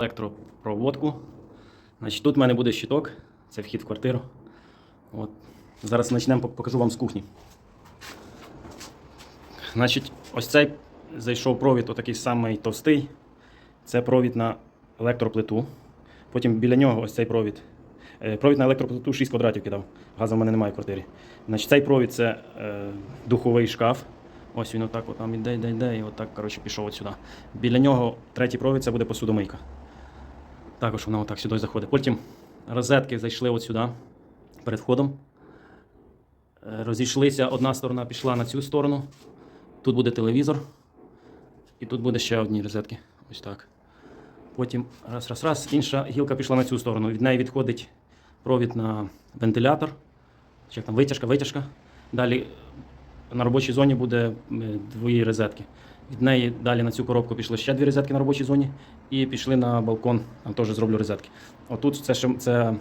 електропроводку. Значить, тут в мене буде щиток, це вхід в квартиру. От. Зараз почнемо, покажу вам з кухні. Значить, ось цей зайшов провід, отакий самий товстий. Це провід на електроплиту. Потім біля нього ось цей провід. Е, Провід на електроплиту 6 квадратів кидав. Газу в мене немає в квартирі. Значить, цей провід це е, духовий шкаф. Ось він отак от іде, йде, йде, і отак, коротше, пішов от сюди. Біля нього третій провід це буде посудомийка. Також вона отак сюди заходить. Потім розетки зайшли от сюди перед входом. Е, Розійшлися, одна сторона пішла на цю сторону. Тут буде телевізор. І тут буде ще одні розетки. Ось так. Потім раз, раз, раз. Інша гілка пішла на цю сторону. Від неї відходить провід на вентилятор. Чи там витяжка, витяжка. Далі на робочій зоні буде е, дві розетки. Від неї далі на цю коробку пішли ще дві розетки на робочій зоні і пішли на балкон, там теж зроблю розетки. Отут це, ще- це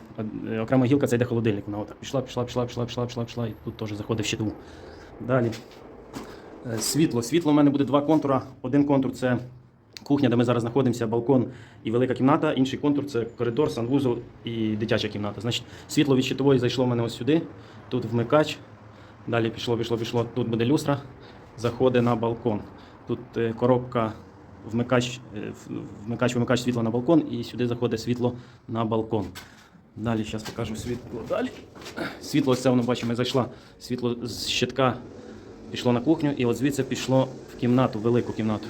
е, окрема гілка, це йде холодильник. Вона отак пішла, пішла, пішла, пішла, пішла, пішла, пішла, і тут теж заходить в щитову. Далі. Е, Світло. Світло у мене буде два контура. Один контур це кухня, де ми зараз знаходимося, балкон і велика кімната. Інший контур це коридор, санвузол і дитяча кімната. Значить, світло від щитової зайшло в мене ось сюди. Тут вмикач. Далі пішло, пішло, пішло. Тут буде люстра. Заходить на балкон. Тут е, коробка, вмикач, е, вмикач, вимикач світла на балкон, і сюди заходить світло на балкон. Далі зараз покажу світло. Далі. Світло, це воно бачимо, зайшла. Світло з щитка пішло на кухню, і от звідси пішло в кімнату, велику кімнату.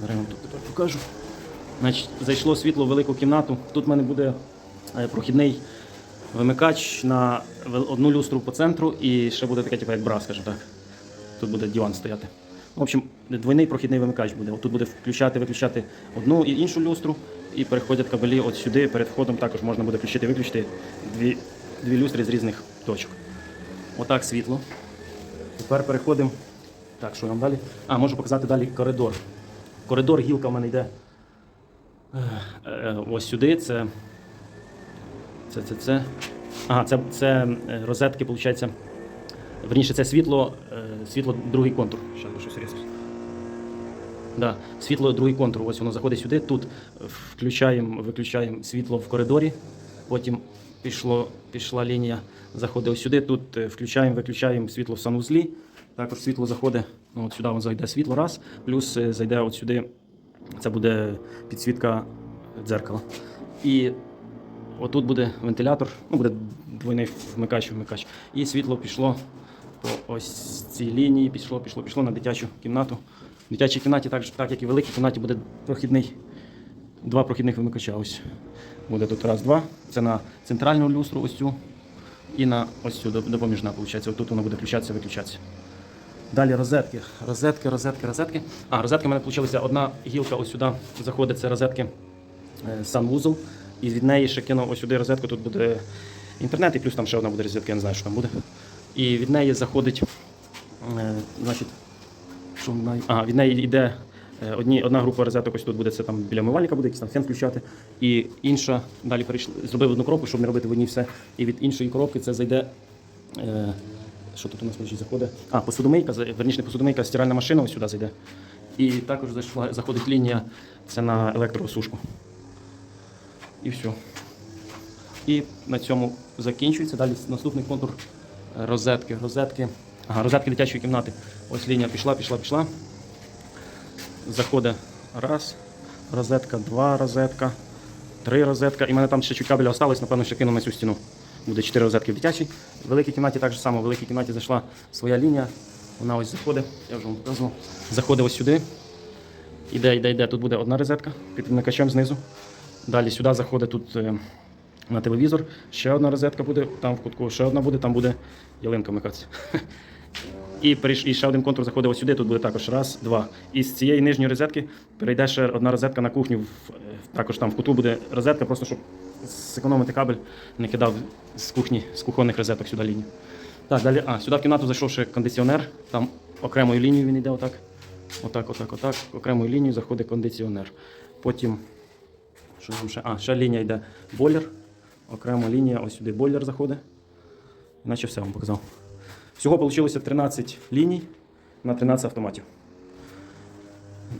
Вам тут тепер покажу. Значить, зайшло світло в велику кімнату. Тут в мене буде е, прохідний вимикач на одну люстру по центру і ще буде таке, типу, як бра, скажімо так. Тут буде диван стояти. В общем, двойний прохідний вимикач буде. От Тут буде включати, виключати одну і іншу люстру, і переходять кабелі от сюди. Перед входом також можна буде включити виключити дві, дві люстри з різних точок. Отак світло. Тепер переходимо. Так, що нам далі? А, можу показати далі коридор. Коридор, гілка в мене йде е, е, ось сюди. Це. Це, це, це. Ага, це, це е, розетки, виходить. Верніше, це світло, світло другий контур. Ще щось різко. Да, світло другий контур. Ось воно заходить сюди. Тут включаємо, виключаємо світло в коридорі. Потім пішло, пішла лінія, заходить ось сюди. Тут е, включаємо, виключаємо світло в санузлі. Також світло заходить, ну, от сюди воно зайде світло раз, плюс е, зайде от сюди. Це буде підсвітка дзеркала. І отут буде вентилятор, ну буде двойний вмикач, вмикач. І світло пішло по ось цій лінії, пішло, пішло, пішло на дитячу кімнату. В дитячій кімнаті, так, так як і в великій кімнаті, буде прохідний, два прохідних вимикача. Ось буде тут раз, два. Це на центральну люстру, ось цю, і на ось цю допоміжна, виходить. Ось тут воно буде включатися, виключатися. Далі розетки. Розетки, розетки, розетки. А, розетки в мене вийшла одна гілка ось сюди заходить, це розетки е, санвузол. І від неї ще кинув ось сюди розетку, тут буде інтернет, і плюс там ще одна буде розетка, я не знаю, що там буде. І від неї заходить, е, значить, що вона- ага, від неї йде е, одні, одна група розеток, ось тут буде це там біля мивальника, буде якийсь там фен включати. І інша, далі перейшли, зробив одну коробку, щоб не робити в одній все. І від іншої коробки це зайде. Е, що тут у нас заходить? А, посудомийка, верніше не посудомийка, стиральна машина ось сюди зайде. І також зайшла, заходить лінія, це на електросушку. І все. І на цьому закінчується. Далі наступний контур розетки. Розетки. Ага, розетки дитячої кімнати. Ось лінія пішла, пішла, пішла. Заходить раз, розетка, два розетка, три розетка. І в мене там ще чуть кабеля осталось, напевно, ще кину на цю стіну. Буде чотири розетки в дитячій. В великій кімнаті так же само, в великій кімнаті зайшла своя лінія. Вона ось заходить, я вже вам показував. Заходить ось сюди. Іде, йде, йде. Тут буде одна розетка під вмикачем знизу. Далі сюди заходить тут е, на телевізор. Ще одна розетка буде, там в кутку ще одна буде, там буде ялинка вмикатися. І, і ще один контур заходить ось сюди, тут буде також раз, два. І з цієї нижньої розетки перейде ще одна розетка на кухню. е, Також там в куту буде розетка, просто щоб зекономити кабель, не кидав з кухні, з кухонних розеток сюди лінію. Так, далі, а, сюди в кімнату зайшов ще кондиціонер, там окремою лінією він йде отак. Отак, отак, отак. Окремою лінією заходить кондиціонер. Потім, що там ще? А, ще лінія йде бойлер. Окрема лінія, ось сюди бойлер заходить. Іначе все вам показав. Всього вийшло 13 ліній на 13 автоматів.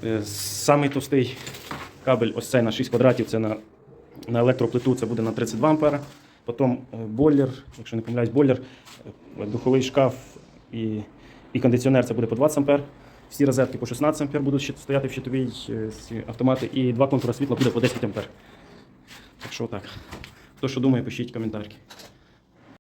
Е, Самий товстий Кабель ось цей на 6 квадратів, це на, на електроплиту, це буде на 32 ампера. Потім е, бойлер, якщо не помиляюсь, бойлер, е, духовий шкаф і, і кондиціонер це буде по 20 ампер. Всі розетки по 16 ампер будуть стояти в щитовій автомати, і два контура світла буде по 10 ампер. Так що так. Хто що думає, пишіть коментарі.